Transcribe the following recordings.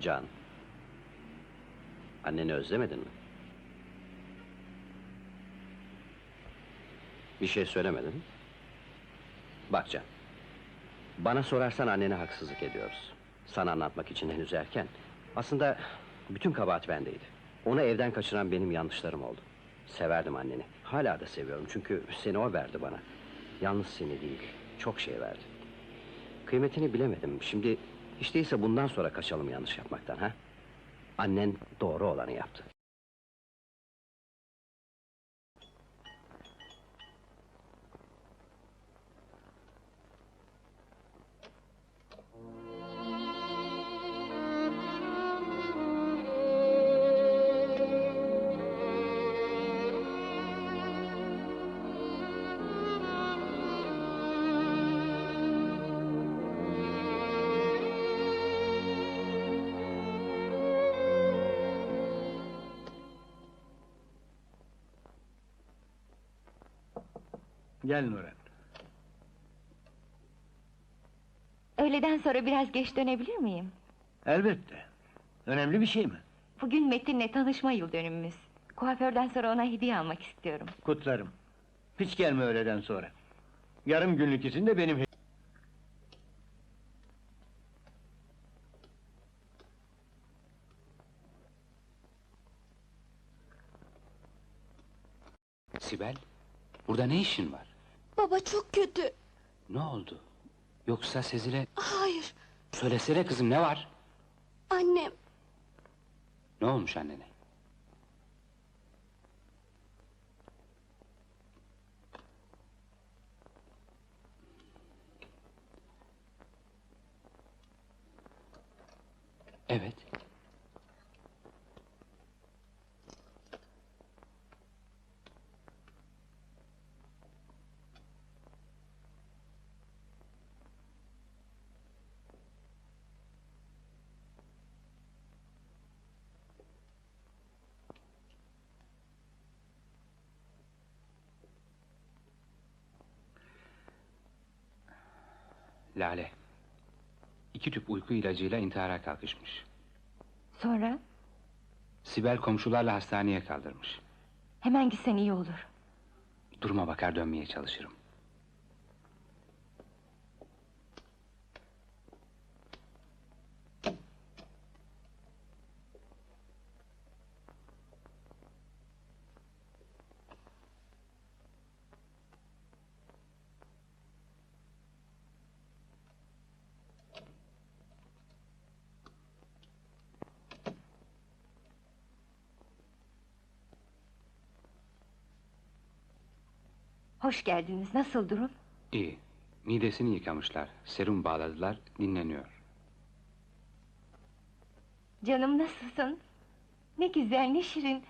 Can. Anneni özlemedin mi? Bir şey söylemedin mi? Bak Can. Bana sorarsan annene haksızlık ediyoruz. Sana anlatmak için henüz erken. Aslında bütün kabahat bendeydi. Onu evden kaçıran benim yanlışlarım oldu. Severdim anneni. Hala da seviyorum çünkü seni o verdi bana. Yalnız seni değil, çok şey verdi. Kıymetini bilemedim. Şimdi değilse bundan sonra kaçalım yanlış yapmaktan ha? Annen doğru olanı yaptı. Gel Nuran. Öğleden sonra biraz geç dönebilir miyim? Elbette. Önemli bir şey mi? Bugün Metin'le tanışma yıl dönümümüz. Kuaförden sonra ona hediye almak istiyorum. Kutlarım. Hiç gelme öğleden sonra. Yarım günlük izin de benim... Sibel, burada ne işin var? Baba çok kötü. Ne oldu? Yoksa Sezil'e... Hayır, Söylesene kızım ne var? annem. Ne olmuş annene? Evet. Lale. İki tüp uyku ilacıyla intihara kalkışmış. Sonra Sibel komşularla hastaneye kaldırmış. hemen gitsen iyi olur. Duruma bakar dönmeye çalışırım. Hoş geldiniz. Nasıl durum? İyi. Midesini yıkamışlar. Serum bağladılar. Dinleniyor. Canım nasılsın? Ne güzel, ne şirin.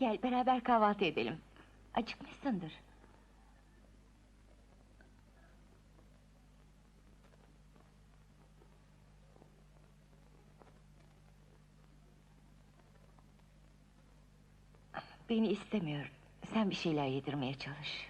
Gel beraber kahvaltı edelim. Acıkmışsındır. Beni istemiyor. Sen bir şeyler yedirmeye çalış.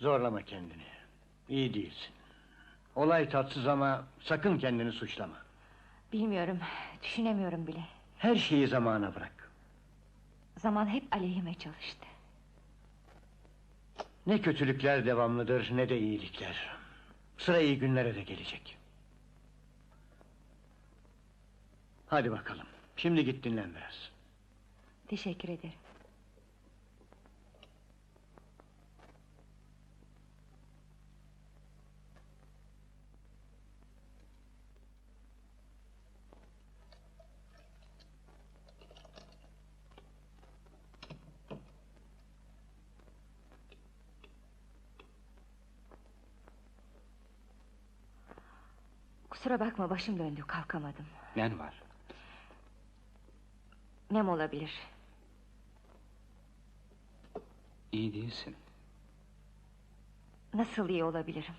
Zorlama kendini. İyi değilsin. Olay tatsız ama sakın kendini suçlama. Bilmiyorum, düşünemiyorum bile. Her şeyi zamana bırak. Zaman hep aleyhime çalıştı. Ne kötülükler devamlıdır ne de iyilikler. Sıra iyi günlere de gelecek. Hadi bakalım. Şimdi git dinlen biraz. Teşekkür ederim. Kusura bakma başım döndü kalkamadım. Nen var? Nem olabilir. İyi değilsin. Nasıl iyi olabilirim?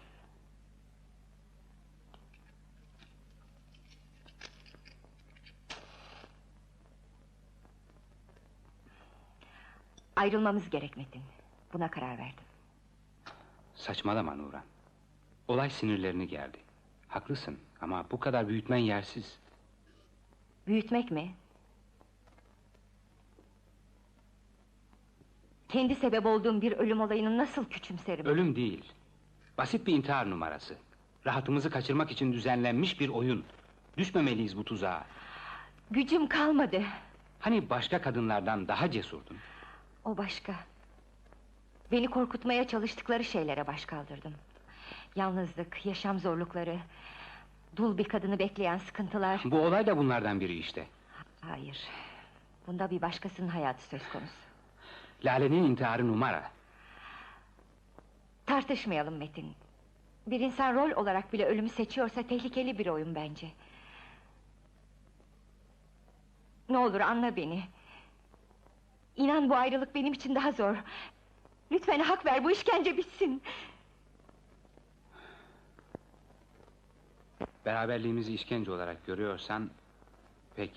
Ayrılmamız gerek Metin. Buna karar verdim. Saçmalama Nuran. Olay sinirlerini gerdi. Haklısın ama bu kadar büyütmen yersiz. Büyütmek mi? Kendi sebep olduğum bir ölüm olayını nasıl küçümserim? Ölüm değil. Basit bir intihar numarası. Rahatımızı kaçırmak için düzenlenmiş bir oyun. Düşmemeliyiz bu tuzağa. Gücüm kalmadı. Hani başka kadınlardan daha cesurdun? O başka. Beni korkutmaya çalıştıkları şeylere baş kaldırdım. Yalnızlık, yaşam zorlukları... ...dul bir kadını bekleyen sıkıntılar... Bu olay da bunlardan biri işte. Hayır. Bunda bir başkasının hayatı söz konusu. Lale'nin intiharı numara. Tartışmayalım Metin. Bir insan rol olarak bile ölümü seçiyorsa tehlikeli bir oyun bence. Ne olur anla beni. İnan bu ayrılık benim için daha zor. Lütfen hak ver bu işkence bitsin. Beraberliğimizi işkence olarak görüyorsan...